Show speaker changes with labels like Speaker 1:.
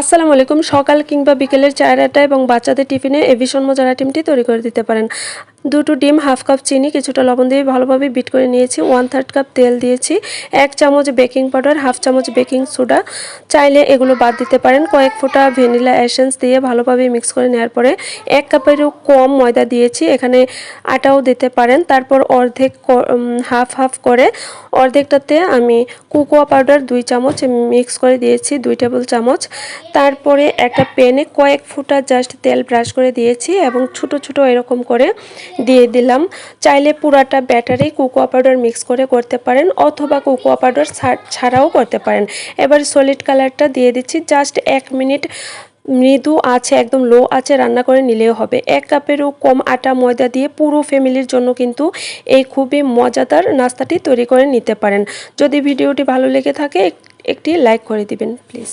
Speaker 1: আসসালামু আলাইকুম। সকাল কিংবা বিকেলের চায়রাটা এবং বাচ্চাদের টিফিনে এই ভীষণ মজার আইটেমটি তৈরি করে দিতে পারেন। দুটো ডিম, হাফ কাপ চিনি, কিছুটা লবণ দিয়ে ভালোভাবে বিট করে নিয়েছি। ওয়ান থার্ড কাপ তেল দিয়েছি। এক চামচ বেকিং পাউডার হাফ চামচ বেকিং সোডা চাইলে এগুলো বাদ দিতে পারেন। কয়েক ফোঁটা ভ্যানিলা এসেন্স দিয়ে ভালোভাবে মিক্স করে নেওয়ার পরে এক কাপেরও কম ময়দা দিয়েছি। এখানে আটাও দিতে পারেন। তারপর অর্ধেক হাফ হাফ করে অর্ধেকটাতে আমি কোকোয়া পাউডার দুই চামচ মিক্স করে দিয়েছি, দুই টেবিল চামচ। তারপরে একটা প্যানে কয়েক ফুটা জাস্ট তেল ব্রাশ করে দিয়েছি এবং ছোট ছোট এরকম করে দিয়ে দিলাম। চাইলে পুরাটা ব্যাটারি কোকোয়া পাউডার মিক্স করে করতে পারেন অথবা কোকোয়া পাউডার ছাড়াও করতে পারেন। এবার সলিড কালারটা দিয়ে দিচ্ছি। জাস্ট এক মিনিট মৃদু আছে, একদম লো আছে, রান্না করে নিলেও হবে। এক কাপেরও কম আটা ময়দা দিয়ে পুরো ফ্যামিলির জন্য কিন্তু এই খুবই মজাদার নাস্তাটি তৈরি করে নিতে পারেন। যদি ভিডিওটি ভালো লেগে থাকে, একটি লাইক করে দিবেন, প্লিজ।